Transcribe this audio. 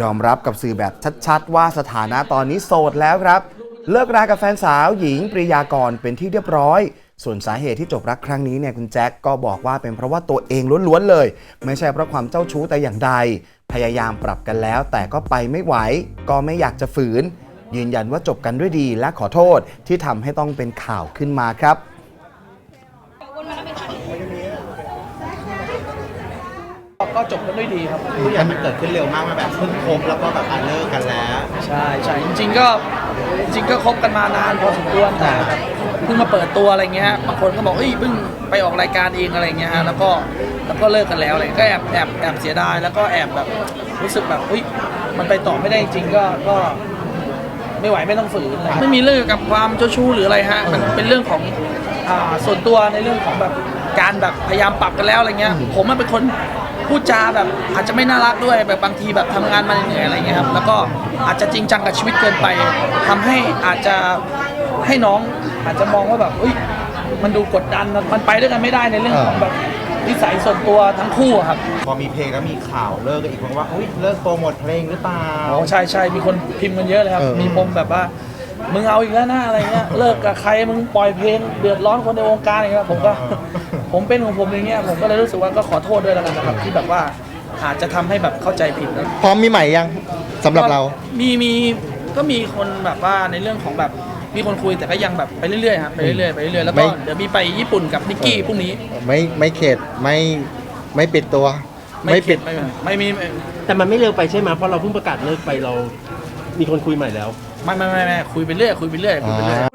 ยอมรับกับสื่อแบบชัดๆ ว่าสถานะตอนนี้โสดแล้วครับ เลิกรากับแฟนสาวหญิงปริยากรเป็นที่เรียบร้อย ส่วนสาเหตุที่จบรักครั้งนี้เนี่ยคุณแจ็คก็บอกว่าเป็นเพราะว่าตัวเองล้วนๆเลย ไม่ใช่เพราะความเจ้าชู้แต่อย่างใด พยายามปรับกันแล้ว แต่ก็ไปไม่ไหว ก็ไม่อยากจะฝืน ยืนยันว่าจบกันด้วยดีและขอโทษที่ทำให้ต้องเป็นข่าวขึ้นมาครับ ก็จบกันด้วยดีครับทุกอย่างมันเกิดขึ้นเร็วมากมาแบบเพิ่งคบแล้วก็แบบอะเลิกกันแล้ว ใช่ใช่จริงๆก็จริงๆก็คบกันมานานพอสมควรแต่แบบเพิ่งมาเปิดตัวอะไรเงี้ยบางคนก็บอกเอ้ยเพิ่งไปออกรายการเองอะไรเงี้ยฮะแล้วก็แล้วก็เลิกกันแล้วอะไรก็แอบแอบแอบเสียดายแล้วก็แอบแบบรู้สึกแบบเฮ้ยมันไปต่อไม่ได้จริงๆก็ก็ไม่ไหวไม่ต้องฝืนอะไรไม่มีเรื่องกับความเจ้าชู้หรืออะไรฮะมันเป็นเรื่องของอ่าส่วนตัวในเรื่องของแบบการแบบพยายามปรับกันแล้วอะไรเงี้ยผมมันเป็นคน พูดจาแบบอาจจะไม่น่ารักด้วยแบบบางทีแบบทำงานมาเหนื่อยๆอะไรเงี้ยครับแล้วก็อาจจะจริงจังกับชีวิตเกินไปทำให้อาจจะให้น้องอาจจะมองว่าแบบเอ้ยมันดูกดดันมันไปด้วยกันไม่ได้ในเรื่องของแบบนิสัยส่วนตัวทั้งคู่อะครับ พอมีเพลงแล้วมีข่าวเลิกกันอีกคนว่าอุ้ยเลิกโปรโมทเพลงหรือเปล่า อ๋อใช่ใช่มีคนพิมพ์กันเยอะเลยครับ เออ มีปมแบบว่า มึงเอาอีกแล้วนะอะไรเงี้ย เลิกกับใครมึงปล่อยเพลงเดือดร้อนคนในวงการอะไรเงี้ยผมก็ ผมเป็นของผมอย่างเงี้ยผมก็เลยรู้สึกว่าก็ขอโทษด้วยแล้วกันนะครับ ที่แบบว่าอาจจะทำให้แบบเข้าใจผิดนะ พร้อมมีใหม่ยังสำหรับเราก็มีมีก็มีคนแบบว่าในเรื่องของแบบมีคนคุยแต่ก็ยังแบบไปเรื่อยๆครับไปเรื่อยๆไปเรื่อยๆแล้วก็ไม่ เดี๋ยวมีไปญี่ปุ่นกับนิกกี้พรุ่งนี้ไม่ไม่เข็ดไม่ไม่ปิดตัว ไม่ปิด ไม่ไม่มีไม่แต่มันไม่เร็วไปใช่ไหมเพราะเราเพิ่งประกาศเลิกไปเรา มีคนคุยใหม่แล้ว ไม่ไม่ไม่ไม่คุยไปเรื่อยคุยไปเรื่อยคุยไปเรื่อยขอบคุณ